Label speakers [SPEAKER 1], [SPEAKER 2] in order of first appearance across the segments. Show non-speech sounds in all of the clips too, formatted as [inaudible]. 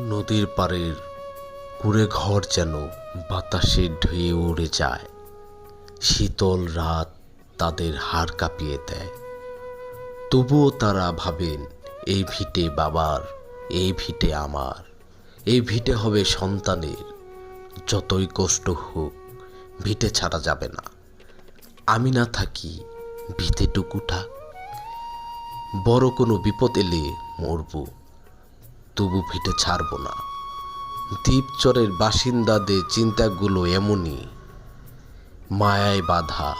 [SPEAKER 1] নদীর পাড়ের কুড়ে ঘর যেন বাতাসে ঢুয়ে উড়ে যায়। শীতল রাত তাদের হাড় কাঁপিয়ে দেয়। তবুও তারা ভাবেন, এই ভিটে বাবার, এই ভিটে আমার, এই ভিটে হবে সন্তানের। যতই কষ্ট হোক, ভিটে ছাড়া যাবে না। আমি না থাকি ভিতেটুকু থাক বড় কোনো বিপদ এলে মরবো। তবু ভিটে ছাড়ব না। দ্বীপচরের বাসিন্দাদের চিন্তাগুলো এমনই। মায়ায় বাধা,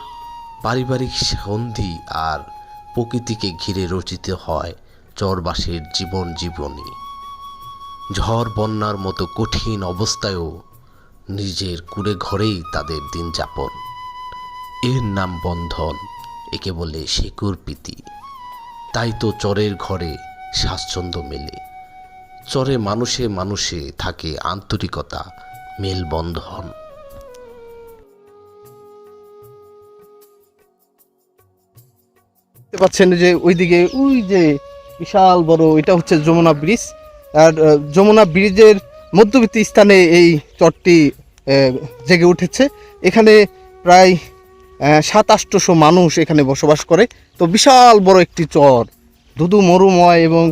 [SPEAKER 1] পারিবারিক সন্ধি আর প্রকৃতিকে ঘিরে রচিত হয় চরবাসীর জীবন জীবনী। ঝড় বন্যার মতো কঠিন অবস্থায়ও নিজের কুড়ে ঘরেই তাদের দিন যাপন। এর নাম বন্ধন, একে বলে শেকুর প্রীতি। তাই তো চরের ঘরে স্বাচ্ছন্দ্য মেলে। চরে মানুষে মানুষে থাকে আন্তরিকতা, মেলবন্ধন।
[SPEAKER 2] দেখতে পাচ্ছেন যে ওইদিকে ওই যে বিশাল বড়, এটা হচ্ছে যমুনা ব্রিজ। আর যমুনা ব্রিজের মধ্যবর্তী স্থানে এই চরটি জেগে উঠেছে। এখানে প্রায় সাত আটশোশো মানুষ এখানে বসবাস করে। তো বিশাল বড় একটি চর। ধুধু, মরুময় এবং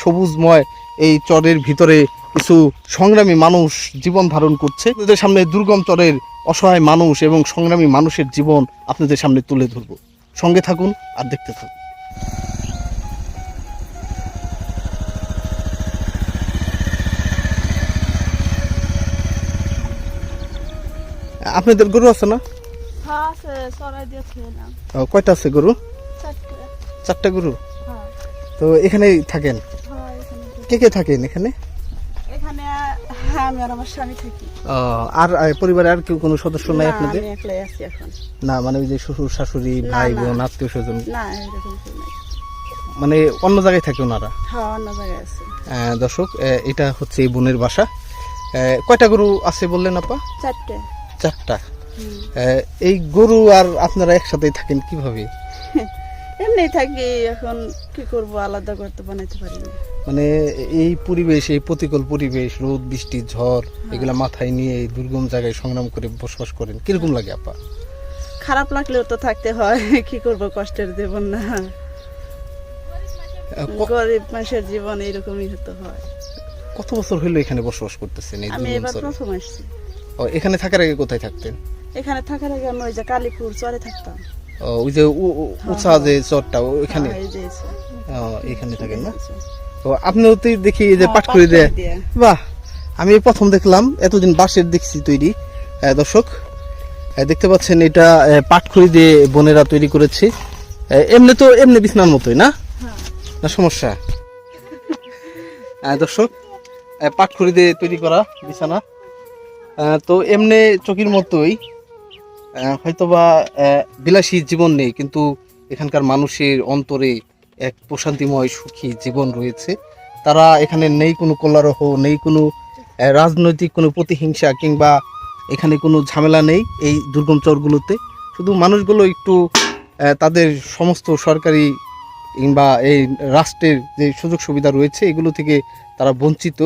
[SPEAKER 2] সবুজময় এই চরের ভিতরে কিছু সংগ্রামী মানুষ জীবন ধারণ করছে। আপনাদের সামনে দুর্গম চরের অসহায় মানুষ এবং সংগ্রামী মানুষের জীবন আপনাদের সামনে তুলে ধরবো। সঙ্গে থাকুন আর দেখতে থাকুন। আপনাদের গরু আছে না?
[SPEAKER 3] হ্যাঁ
[SPEAKER 2] কয়টা আছে গরু?
[SPEAKER 3] চারটা
[SPEAKER 2] গরু? তো এখানে থাকেন?
[SPEAKER 3] হ্যাঁ।
[SPEAKER 2] কে কে থাকেন এখানে?
[SPEAKER 3] এখানে হ্যাঁ আমি আর আমার স্বামী থাকি।
[SPEAKER 2] ও, আর পরিবারে আর কেউ কোনো সদস্য নাই
[SPEAKER 3] না,
[SPEAKER 2] আপনাদের?
[SPEAKER 3] একলাই আছি এখন।
[SPEAKER 2] না মানে ওই যে শ্বশুর শাশুড়ি ভাই বোন আত্মীয় স্বজন?
[SPEAKER 3] না এরকম কেউ নাই।
[SPEAKER 2] মানে অন্য জায়গায় থাকে ওনারা?
[SPEAKER 3] হ্যাঁ অন্য জায়গায় আছে।
[SPEAKER 2] দর্শক এটা হচ্ছে এই বোনের বাসা। কয়টা গরু আছে বললেন আপা?
[SPEAKER 3] চারটে।
[SPEAKER 2] চারটা। এই গরু আর আপনারা একসাথে থাকেন কীভাবে? [laughs]
[SPEAKER 3] এমনি থাকি এখন কি করব আলাদা করতে বানাইতে পারি না।
[SPEAKER 2] মানে এই পরিবেশ এই প্রতিকূল পরিবেশ রোদ বৃষ্টি ঝড় এগুলা মাথায় নিয়ে এই দুর্গম জায়গায় সংগ্রাম করে বসবাস করেন কীরকম লাগে আপা?
[SPEAKER 3] খারাপ লাগলেও তো থাকতে হয় কি করব কষ্টের জীবন না। গরিব মানুষের জীবন এরকমই হতে হয়।
[SPEAKER 2] কত বছর হইল এখানে বসবাস করতেছেন এই
[SPEAKER 3] আমি এবার প্রথম আসছি।
[SPEAKER 2] ও, এখানে থাকার আগে কোথায় থাকতেন?
[SPEAKER 3] এখানে থাকার আগে আমি ওই যে কালীপুর চরে থাকতাম।
[SPEAKER 2] ওই যে উঁচা যে চরটা ওইখানে
[SPEAKER 3] হ্যাঁ,
[SPEAKER 2] এখানে? থাকেন না। তো আপনিও তো দেখি এই যে
[SPEAKER 3] হ্যাঁ,
[SPEAKER 2] পাট করে দেয়। বাহ আমি প্রথম দেখলাম এতদিন বাঁশের দেখছি তৈরি। দর্শক দেখতে পাচ্ছেন এটা পাটখড়ি দিয়ে বোনেরা তৈরি করেছে। এমনি তো এমনি বিছনার মতোই না?
[SPEAKER 3] হ্যাঁ।
[SPEAKER 2] না সমস্যা? দর্শক পাটখড়ি দিয়ে তৈরি করা বিছানা। তো এমনি চকির মতোই হয়তোবা বিলাসী জীবন নেই, কিন্তু এখানকার মানুষের অন্তরে এক প্রশান্তিময় সুখী জীবন রয়েছে। তারা এখানে নেই কোনো কল্যারহ নেই কোনো রাজনৈতিক কোনো প্রতিহিংসা কিংবা এখানে কোনো ঝামেলা নেই এই দুর্গম চরগুলোতে। শুধু মানুষগুলো একটু তাদের সমস্ত সরকারি কিংবা এই রাষ্ট্রের যে সুযোগ সুবিধা রয়েছে, এগুলো থেকে তারা বঞ্চিত।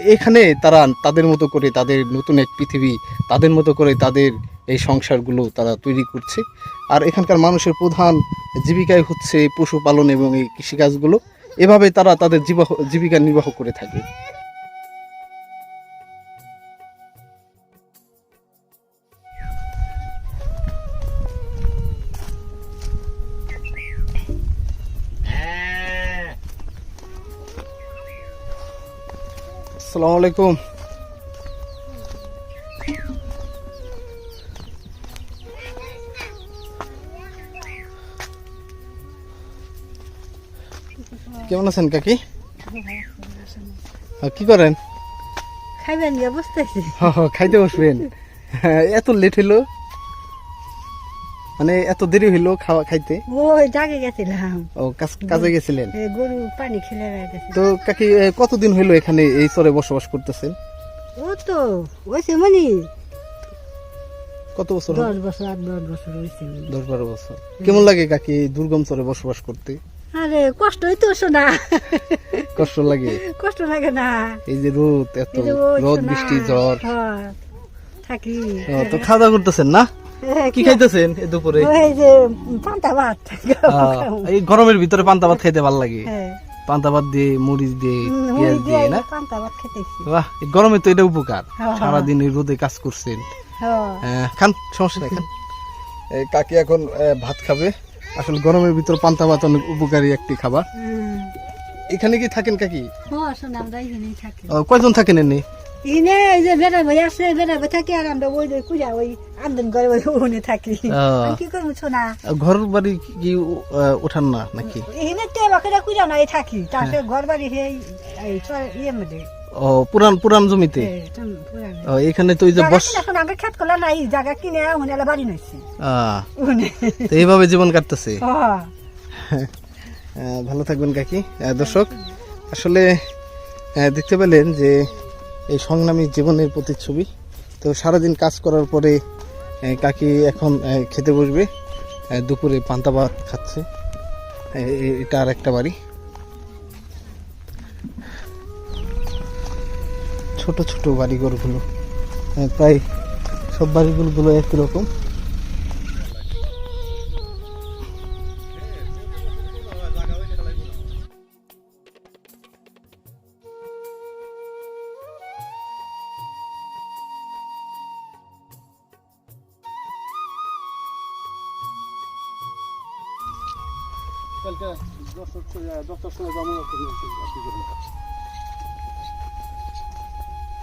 [SPEAKER 2] এখানে তারা তাদের মতো করে তাদের নতুন এক পৃথিবী, তাদের মতো করে তাদের এই সংসারগুলো তারা তৈরি করছে। আর এখানকার মানুষের প্রধান জীবিকাই হচ্ছে পশুপালন এবং এই কৃষিকাজগুলো। এভাবে তারা তাদের জীবাহ জীবিকা নির্বাহ করে থাকে। আসসালামু আলাইকুম। কেমন আছেন কাকি? কি করেন?
[SPEAKER 4] খাইবেন গিয়ে বুঝতেছি
[SPEAKER 2] হ, হ, খাইতে বসবেন। হ্যাঁ, এত লেট হইল। মানে এত দেরি হইল খাওয়া খাইতে?
[SPEAKER 4] ওই ডাকে গেছিলাম।
[SPEAKER 2] ও কাজে গেছিলেন?
[SPEAKER 4] গরু পানি খেলে
[SPEAKER 2] তো কাকি কতদিন হইল এখানে এই চরে বসবাস করতেছেন?
[SPEAKER 4] ও তো ওইছে মানে
[SPEAKER 2] কত বছর?
[SPEAKER 4] দশ বছর আট দশ বছর হয়েছে
[SPEAKER 2] দশ বারো বছর। কেমন লাগে কাকি এই দুর্গম চরে বসবাস করতে?
[SPEAKER 4] আরে কষ্টই তো শোনা
[SPEAKER 2] কষ্ট লাগে?
[SPEAKER 4] কষ্ট লাগে না।
[SPEAKER 2] এই যে রোদ এত রোদ বৃষ্টি ঝড়।
[SPEAKER 4] হ্যাঁ, থাকি।
[SPEAKER 2] তো খাওয়া দাওয়া করতেছেন না? কি খাইতেছেন দুপুরে?
[SPEAKER 4] ওই যে পান্তা ভাত।
[SPEAKER 2] এই গরমের ভিতরে পান্তা ভাত খাইতে ভালো লাগে।
[SPEAKER 4] হ্যাঁ।
[SPEAKER 2] পান্তা ভাত দিয়ে মরিচ দিয়ে পেঁয়াজ দিয়ে না?
[SPEAKER 4] পান্তা ভাত খেতেছি।
[SPEAKER 2] বাহ গরমে তো এটা উপকার।
[SPEAKER 4] হ্যাঁ।
[SPEAKER 2] সারাদিন রোদে কাজ করছেন।
[SPEAKER 4] হ্যাঁ।
[SPEAKER 2] আহ, খান সমস্যা নাই খান। এই কাকি এখন ভাত খাবে। আসলে গরমের ভিতর পান্তা ভাত অনেক উপকারী একটি খাবার। এখানে কি থাকেন কাকি?
[SPEAKER 4] হ্যাঁ, শোনা, আমরা এখানেই থাকি।
[SPEAKER 2] ও, কয়জন থাকেন এনে?
[SPEAKER 4] ইনে এই যে বেড়া ভাই আছে বেড়া ভাই থাকি আর আমরা ওই কুজা ওই আন্দন করে ওই ওখানে থাকি। কি করব
[SPEAKER 2] ঘর বাড়ি কি উঠান না নাকি?
[SPEAKER 4] এখানে তে কুজা নাই থাকি তারপরে ঘর বাড়ি সেই এই ইয়ে মধ্যে।
[SPEAKER 2] ও পুরান পুরান জমিতে?
[SPEAKER 4] পুরানো।
[SPEAKER 2] ও, এখানে তো ওই যে বস
[SPEAKER 4] শোনা, আমরা খেত করলে নাই জায়গা কিনে বাড়ি নইছি
[SPEAKER 2] তো এইভাবে জীবন কাটতেছে?
[SPEAKER 4] হ্যাঁ।
[SPEAKER 2] ভালো থাকবেন কাকি। দর্শক আসলে দেখতে পেলেন যে এই সংগ্রামী জীবনের প্রতিচ্ছবি। তো সারাদিন কাজ করার পরে কাকি এখন খেতে বসবে। দুপুরে পান্তা ভাত খাচ্ছে। এটা আর একটা বাড়ি। ছোট ছোট বাড়িঘরগুলো। প্রায় সব বাড়িগুলো একই রকম।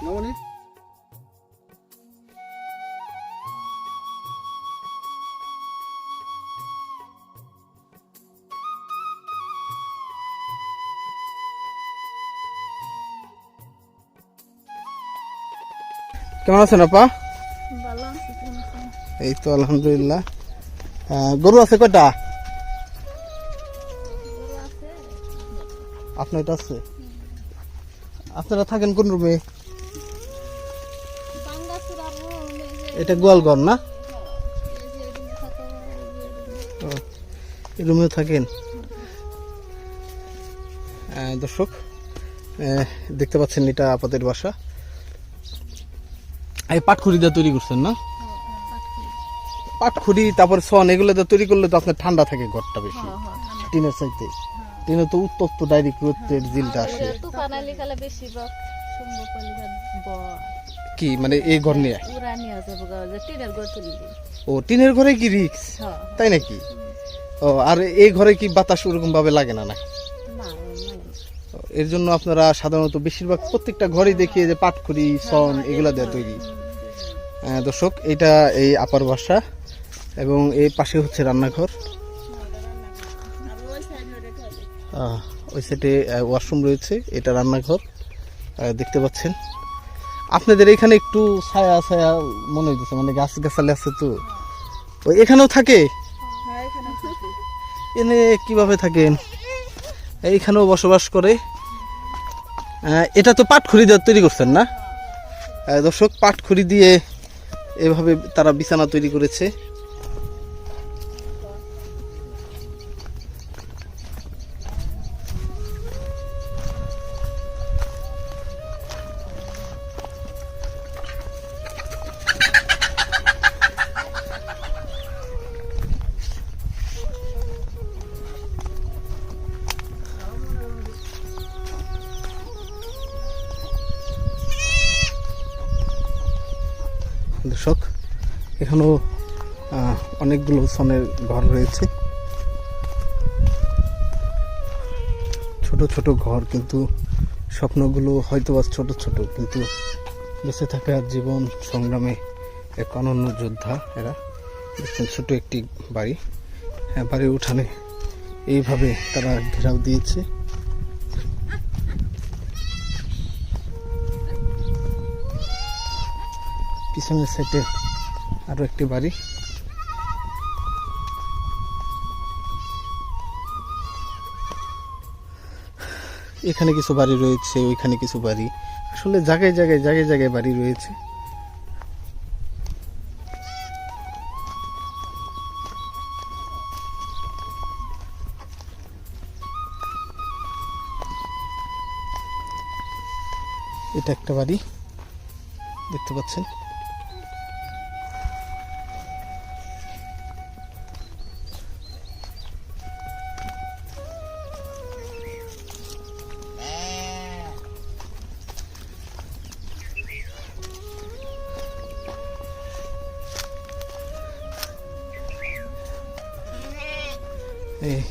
[SPEAKER 2] মামনি? কেমন আছেন আপা? এই তো আলহামদুলিল্লাহ। গরু আছে কয়টা? আপনার এটা আছে? আপনারা থাকেন কোন রুমে? এটা গোয়াল ঘর না? এই থাকেন? দর্শক দেখতে পাচ্ছেন এটা আপাতের বাসা। এই পাটখুরি দিয়ে তৈরি করছেন না? পাটখুরি তারপর সন এগুলো দিয়ে তৈরি করলে তো আপনার ঠান্ডা থাকে ঘরটা বেশি। টিনের চাইতে। টিনে তো উত্তপ্ত ডাইরেক্ট রোদের জিলটা আসে। কি মানে এই ঘর নিয়ে?
[SPEAKER 5] ঘর
[SPEAKER 2] ও টিনের ঘরে কি রিক্স
[SPEAKER 5] হ্যাঁ।
[SPEAKER 2] তাই নাকি? ও আর এই ঘরে কি বাতাস ওরকম ভাবে লাগে না
[SPEAKER 5] না
[SPEAKER 2] এর জন্য আপনারা সাধারণত বেশিরভাগ প্রত্যেকটা ঘরেই দেখিয়ে যে পাটখুরি সন এগুলা দিয়ে তৈরি। আহ, দর্শক এটা এই আপার বাসা এবং এই পাশে হচ্ছে রান্নাঘর। ওই সাইডে ওয়াশরুম রয়েছে এটা রান্নাঘর। দেখতে পাচ্ছেন। আপনাদের এখানে একটু ছায়া ছায়া মনে হইতেছে মানে গাছ গাছালি আছে তো। ওই এখানেও থাকে। এনে কীভাবে থাকেন? এইখানেও বসবাস করে। এটা তো পাটখড়ি দিয়ে তৈরি করছেন না? দর্শক, পাটখড়ি দিয়ে এভাবে তারা বিছানা তৈরি করেছে। এখানেও অনেকগুলো সনের ঘর রয়েছে। ছোট ছোট ঘর কিন্তু স্বপ্নগুলো হয়তো বা ছোট ছোট, কিন্তু বেঁচে থাকার জীবন সংগ্রামে এক অনন্য যোদ্ধা এরা। ছোট একটি বাড়ি। হ্যাঁ বাড়ির উঠানে এইভাবে তারা ঘেরাও দিয়েছে। পিছনের সাইডে আরও একটি বাড়ি। এখানে কিছু বাড়ি রয়েছে, ওইখানে কিছু বাড়ি। আসলে জায়গায় জায়গায় জায়গায় জায়গায় বাড়ি রয়েছে। এটা একটা বাড়ি। দেখতে পাচ্ছেন? এই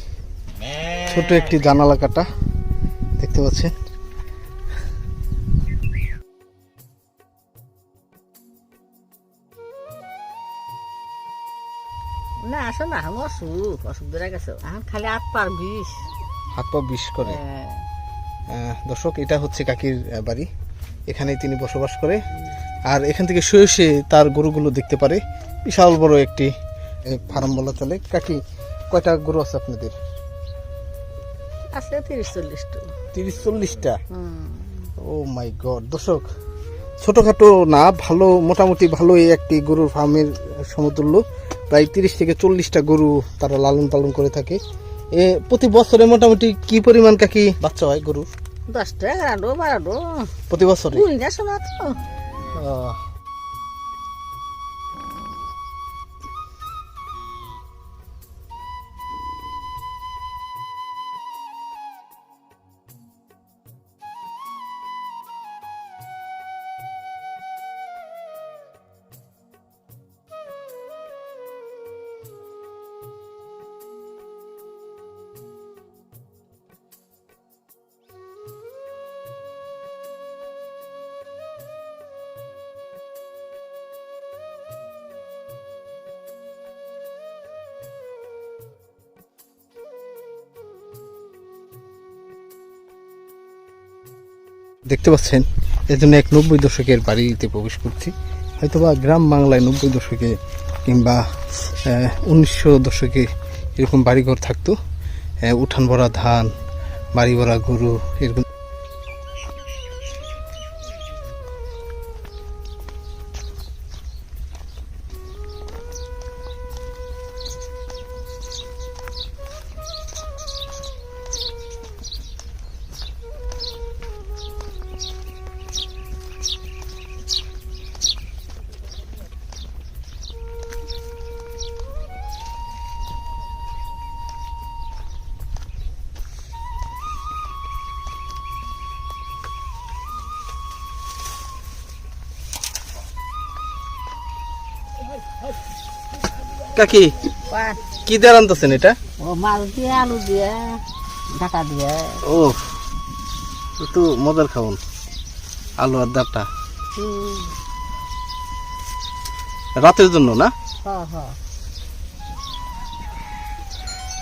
[SPEAKER 2] ছোট একটি জানালা কাটা দেখতে পাচ্ছেন।
[SPEAKER 6] না আসো না আমি অসুখ অসুখ ধরে গেছে। এখন খালি আট পার বিষ।
[SPEAKER 2] হাত পা বিষ করে। আহ, দর্শক এটা হচ্ছে কাকির বাড়ি। এখানেই তিনি বসবাস করে। আর এখান থেকে শুয়ে শুয়ে তার গরুগুলো দেখতে পারে। বিশাল বড় একটি ফার্ম বলা চলে। কাকি কয়টা গরু আছে আপনাদের?
[SPEAKER 6] আছে তিরিশ চল্লিশ টু।
[SPEAKER 2] তিরিশ চল্লিশটা? ও মাই গড দর্শক ছোটখাটো না ভালো মোটামুটি ভালো এই একটি গরুর ফার্মের সমতুল্য। প্রায় তিরিশ থেকে চল্লিশটা গরু তারা লালন পালন করে থাকে। এ প্রতি বছরে মোটামুটি কি পরিমাণ কাকি বাচ্চা হয় গরুর?
[SPEAKER 6] দশটা এগারো বারো
[SPEAKER 2] প্রতি বছরে? দেখতে পাচ্ছেন, এর জন্য এক নব্বই দশকের বাড়িতে প্রবেশ করছি। হয়তোবা গ্রাম বাংলায় নব্বই দশকে কিংবা উনিশশো দশকে এরকম বাড়িঘর থাকতো। উঠান ভরা ধান বাড়ি ভরা গরু, এরকম কাকি কি দিয়ে রান্তাছেন এটা?
[SPEAKER 6] ও মাছ দিয়ে আলু দিয়ে ঢাকা দিয়ে।
[SPEAKER 2] ও একটু মজার খাওন। আলু আর ডাটা। রাতের জন্য না?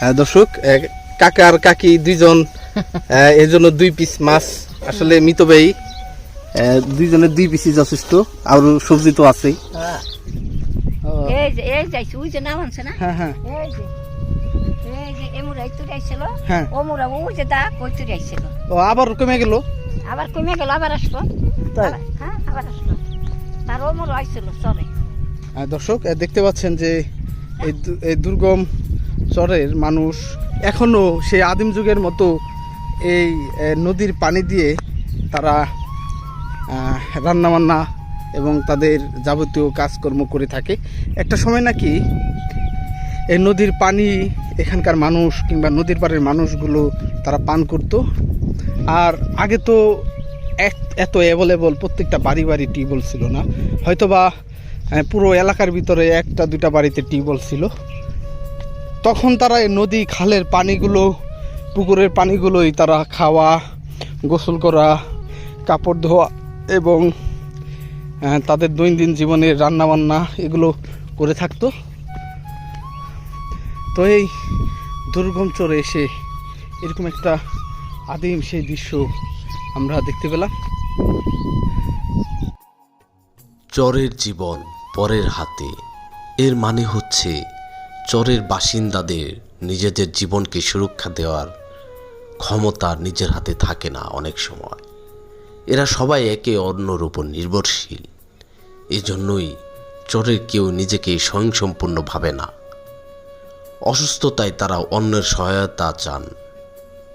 [SPEAKER 2] হ্যাঁ দর্শক কাকা আর কাকি দুইজন [laughs] এর জন্য দুই পিস মাছ আসলে মিতব্যয়ী। এ, দুইজনের দুই পিসই যথেষ্ট। আর সবজি তো আছেই।
[SPEAKER 5] এই যে এই যাইছে ওই যে নাম আনছে না?
[SPEAKER 2] হ্যাঁ হ্যাঁ।
[SPEAKER 5] এই যে এই যে এমুরা এই তুই আইছিল।
[SPEAKER 2] হ্যাঁ।
[SPEAKER 5] ওমুরা ওই যে দা ওই তুই আইছিল।
[SPEAKER 2] ও আবার কমে গেল?
[SPEAKER 5] আবার কমে গেল আবার
[SPEAKER 2] তাই?
[SPEAKER 5] হ্যাঁ আবার আসব তার ওমুরা আইছিল চলে
[SPEAKER 2] দর্শক দেখতে পাচ্ছেন যে এই এই দুর্গম চরের মানুষ এখনও সেই আদিম যুগের মতো এই নদীর পানি দিয়ে তারা রান্না বান্না এবং তাদের যাবতীয় কাজকর্ম করে থাকে। একটা সময় নাকি এই নদীর পানি এখানকার মানুষ কিংবা নদীর পাড়ের মানুষগুলো তারা পান করত। আর আগে তো এত অ্যাভেলেবল প্রত্যেকটা বাড়ি বাড়ি টিউবওয়েল ছিল না। হয়তোবা পুরো এলাকার ভিতরে একটা, দুইটা বাড়িতে টিউবওয়েল ছিল। তখন তারা এই নদী খালের পানিগুলো, পুকুরের পানিগুলোই তারা খাওয়া, গোসল করা, কাপড় ধোয়া এবং তাদের দৈনন্দিন জীবনের রান্নাবান্না এগুলো করে থাকতো। তো এই দুর্গম চরে এসে এরকম একটা আদিম সেই দৃশ্য আমরা দেখতে পেলাম।
[SPEAKER 1] চরের জীবন পরের হাতে। এর মানে হচ্ছে চরের বাসিন্দাদের নিজেদের জীবনকে সুরক্ষা দেওয়ার ক্ষমতা নিজের হাতে থাকে না অনেক সময়। এরা সবাই একে অন্যর উপর নির্ভরশীল। এজন্যই চরের কেউ নিজেকে স্বয়ংসম্পূর্ণ ভাবে না। অসুস্থতায় তারা অন্যের সহায়তা চান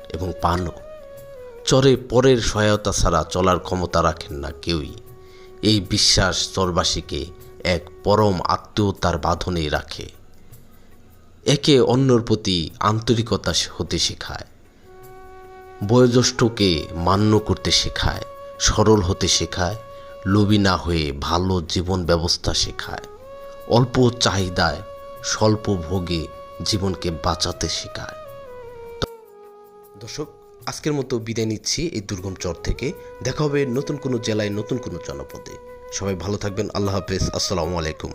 [SPEAKER 1] এবং পানও। চরে পরের সহায়তা ছাড়া চলার ক্ষমতা রাখেন না কেউই। এই বিশ্বাস চরবাসীকে এক পরম আত্মীয়তার বাঁধনে রাখে। একে অন্যর প্রতি আন্তরিকতা হতে শেখায়। বয়োজ্যেষ্ঠকে মান্য করতে শেখায়। সরল হতে শেখায়, লোভী না হয়ে ভালো জীবন ব্যবস্থা শেখায়। অল্প চাহিদায়, স্বল্প ভোগে জীবনকে বাঁচাতে শেখায়। দর্শক, আজকের মতো বিদায় নিচ্ছি এই দুর্গম চর থেকে। দেখা হবে নতুন কোনো জেলায় নতুন কোনো জনপদে। সবাই ভালো থাকবেন। আল্লাহ হাফেজ। আসসালামু আলাইকুম।